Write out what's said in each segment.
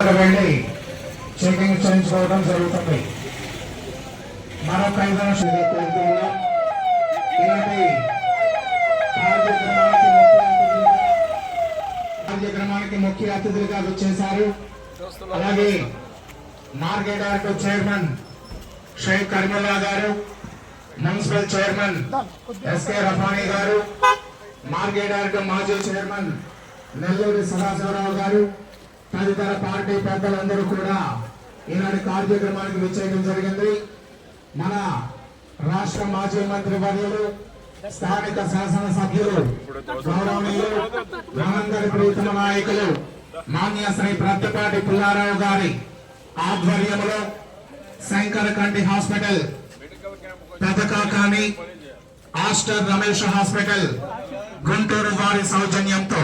వెళ్ళి చెకింగ్ చేయించుకోవడం జరుగుతుంది. మరొక ఐదు కార్యక్రమానికి ముఖ్య అతిథులుగా వచ్చేసారు అలాగే market director chairman Sheikh Karmalla గారు మున్సిపల్ చైర్మన్ ఎస్కే రఫానీ గారు మార్కెట్ మాజీ చైర్మన్ నెల్లూరి సదాశివరావు గారు తదితర పార్టీ పెద్దలందరూ కూడా ఈనాటి కార్యక్రమానికి విచ్చేయడం జరిగింది. మన రాష్ట్ర మాజీ మంత్రి వర్యులు స్థానిక శాసనసభ్యులు గౌరవనీయులు మనందరి ప్రీతమ నాయకులు మాన్య శ్రీ ప్రత్తిపాటి పుల్లారావు గారి ఆధ్వర్యంలో శంకర కంటి hospital Pedakakani Aster Ramesh hospital Guntur వారి సౌజన్యంతో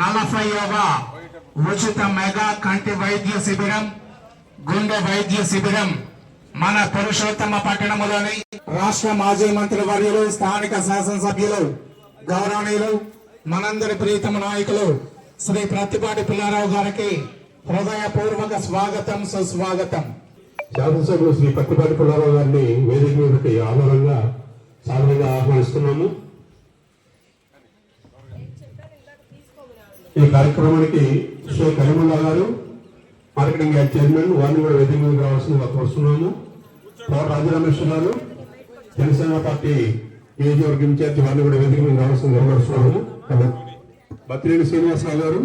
నలభైవ ఉచిత మెగా కంటి వైద్య శిబిరం గుండె వైద్య శిబిరం మన పురుషోత్తమ పట్టణములోని రాష్ట్ర మాజీ మంత్రి వర్యులు స్థానిక శాసనసభ్యులు గౌరవనీయులు మనందరి ప్రీతమ నాయకులు శ్రీ ప్రత్తిపాటి పుల్లారావు గారికి హృదయపూర్వక స్వాగతం సుస్వాగతం. శాసనసభ్యులు శ్రీ పత్తిపాటి పుల్లారావు గారిని వేదిక మీదకి ఆధారంగా సాధారణంగా ఆహ్వానిస్తున్నాము. ఈ కార్యక్రమానికి శ్రీ కరీముల్లా గారు మార్కెటింగ్ యాడ్ చైర్మన్ వారిని కూడా వేదిక మీద రావాల్సిందిగా కోరుతున్నాము పవర్ రాజరామేశ్వర గారు జనసేన పార్టీ నియోజకవర్గ ఇన్ఛార్జి వారిని కూడా వేదిక మీద రావాల్సిందిగా కోరుతున్నాము బత్తినేని శ్రీనివాసరావు గారు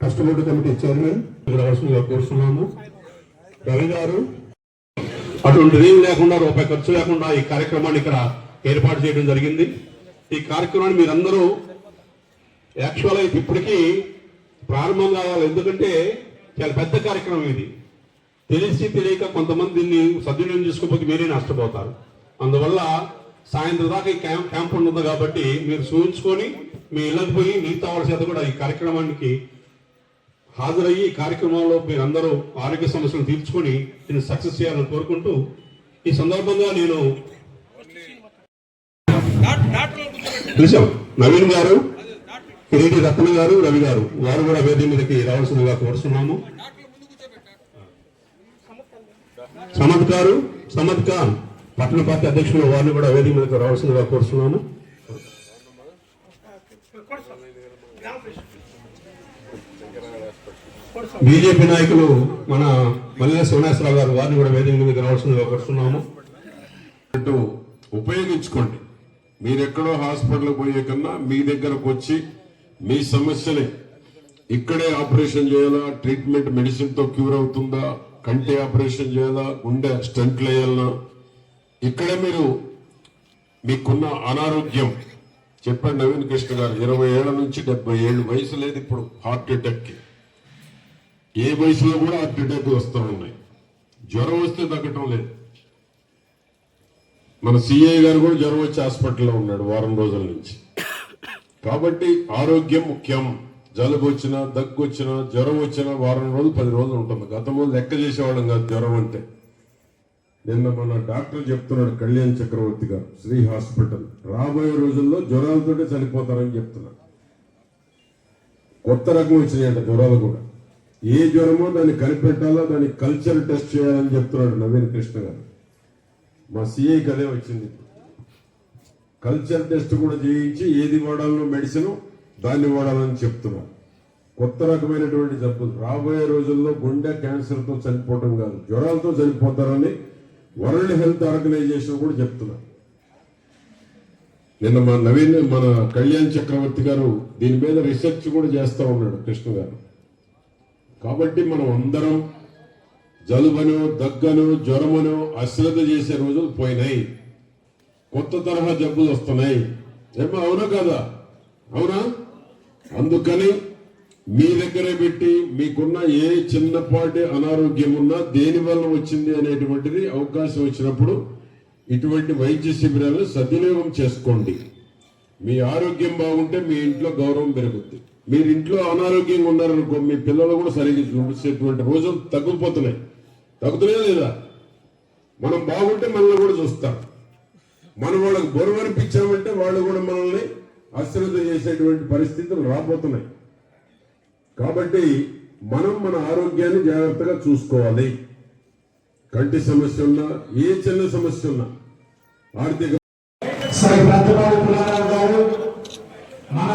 ట్రస్ట్ బోర్డు కమిటీ చైర్మన్ రావాల్సిందిగా కోరుతున్నాము రవి గారు అటువంటిది లేకుండా రూపాయి ఖర్చు లేకుండా ఈ కార్యక్రమాన్ని ఇక్కడ ఏర్పాటు చేయడం జరిగింది. ఈ కార్యక్రమాన్ని మీరందరూ యాక్చువల్ అయితే ఇప్పటికీ ప్రారంభం కావాలి. ఎందుకంటే చాలా పెద్ద కార్యక్రమం ఇది. తెలిసి తెలియక కొంతమంది దీన్ని సద్వినియోగం చేసుకోకపోతే మీరే నష్టపోతారు. అందువల్ల సాయంత్రం దాకా ఈ క్యాంప్ క్యాంప్ ఉంటుంది కాబట్టి మీరు సూచించుకొని మీ ఇళ్ళకి పోయి మిగతా వాళ్ళ చేత కూడా ఈ కార్యక్రమానికి హాజరయ్యి ఈ కార్యక్రమంలో మీరందరూ ఆరోగ్య సమస్యలు తీర్చుకొని దీన్ని సక్సెస్ చేయాలని కోరుకుంటూ ఈ సందర్భంగా నేను పిలిచాం. నవీన్ గారు కిరీటి రత్న గారు రవి గారు. వారు కూడా వేదిక మీదకి రావాల్సిందిగా కోరుస్తున్నాము సమత్ గారు సమద్ ఖాన్ పట్టణ పార్టీ అధ్యక్షులు వారిని కూడా వేదిక మీదకి రావాల్సిందిగా కోరుతున్నాము బీజేపీ నాయకులు మన మల్లె సోమేశ్వరరావు గారు వారిని కూడా వేదిక మీదకి రావాల్సిందిగా కోరుతున్నాము. అంటూ ఉపయోగించుకోండి. మీరెక్కడో హాస్పిటల్కి పోయే కన్నా మీ దగ్గరకు వచ్చి మీ సమస్యని ఇక్కడే ఆపరేషన్ చేయాలా? ట్రీట్మెంట్ మెడిసిన్తో క్యూర్ అవుతుందా? కంటి ఆపరేషన్ చేయాలా? గుండె స్టంట్లు వేయాలనా ఇక్కడే మీరు మీకున్న అనారోగ్యం. చెప్పండి నవీన్ కృష్ణ గారు ఇరవై ఏళ్ళ నుంచి డెబ్బై ఏళ్ళు వయసు లేదు ఇప్పుడు హార్ట్ అటాక్కి. ఏ వయసులో కూడా హార్ట్ అటాక్ వస్తూ ఉన్నాయి. జ్వరం వస్తే తగ్గటం లేదు. మన సిఐ గారు కూడా జ్వరం వచ్చి హాస్పిటల్లో ఉన్నాడు వారం రోజుల నుంచి. కాబట్టి ఆరోగ్యం ముఖ్యం. జలుబు వచ్చినా దగ్గు వచ్చినా జ్వరం వచ్చినా వారం రోజులు పది రోజులు ఉంటుంది. గతంలో లెక్క చేసేవాళ్ళం కాదు జ్వరం అంటే. నిన్న మన డాక్టర్ చెప్తున్నాడు కళ్యాణ్ చక్రవర్తి గారు శ్రీ హాస్పిటల్. రాబోయే రోజుల్లో జ్వరాలతోటే చనిపోతారని చెప్తున్నారు కొత్త రకం వచ్చినాయంట జ్వరాలు కూడా. ఏ జ్వరమో దాన్ని కనిపెట్టాలో దాన్ని కల్చర్ టెస్ట్ చేయాలని చెప్తున్నాడు నవీన్ కృష్ణ గారు. మా సిఐకి అదే వచ్చింది. కల్చర్ టెస్ట్ కూడా చేయించి ఏది వాడాలనో మెడిసిన్ దాన్ని వాడాలని చెప్తున్నారు కొత్త రకమైనటువంటి జబ్బులు. రాబోయే రోజుల్లో గుండె క్యాన్సర్తో చనిపోవడం కాదు. జ్వరాలతో చనిపోతారని వరల్డ్ హెల్త్ ఆర్గనైజేషన్ కూడా చెప్తున్నారు. నిన్న మన నవీన్ మన కళ్యాణ్ చక్రవర్తి గారు దీని మీద రీసెర్చ్ కూడా చేస్తూ ఉన్నాడు కృష్ణ గారు. కాబట్టి మనం అందరం జలుబనో దగ్గనో జ్వరమనో అశ్రద్ధ చేసే రోజులు పోయినాయి. కొత్త తరహా జబ్బులు వస్తున్నాయి. ఏమో అవునా కదా? అవునా? అందుకని మీ దగ్గరే పెట్టి మీకున్న ఏ చిన్నపాటి అనారోగ్యం ఉన్నా దేని వల్ల వచ్చింది అనేటువంటిది అవకాశం వచ్చినప్పుడు ఇటువంటి వైద్య శిబిరాలు సద్వినియోగం చేసుకోండి. మీ ఆరోగ్యం బాగుంటే మీ ఇంట్లో గౌరవం పెరుగుద్ది. మీరు ఇంట్లో అనారోగ్యంగా ఉన్నారనుకో మీ పిల్లలు కూడా సరిగ్గా చూపించేటువంటి రోజులు తగ్గిపోతున్నాయి. తగ్గుతున్నాయా లేదా? మనం బాగుంటే మనల్ని కూడా చూస్తాం. మనం వాళ్ళకి బరువు అనిపించామంటే వాళ్ళు కూడా మనల్ని అశ్రద్ధ చేసేటువంటి పరిస్థితులు రాబోతున్నాయి. కాబట్టి మనం మన ఆరోగ్యాన్ని జాగ్రత్తగా చూసుకోవాలి. కంటి సమస్య ఉన్నా ఏ చిన్న సమస్య ఉన్నా ఆర్థిక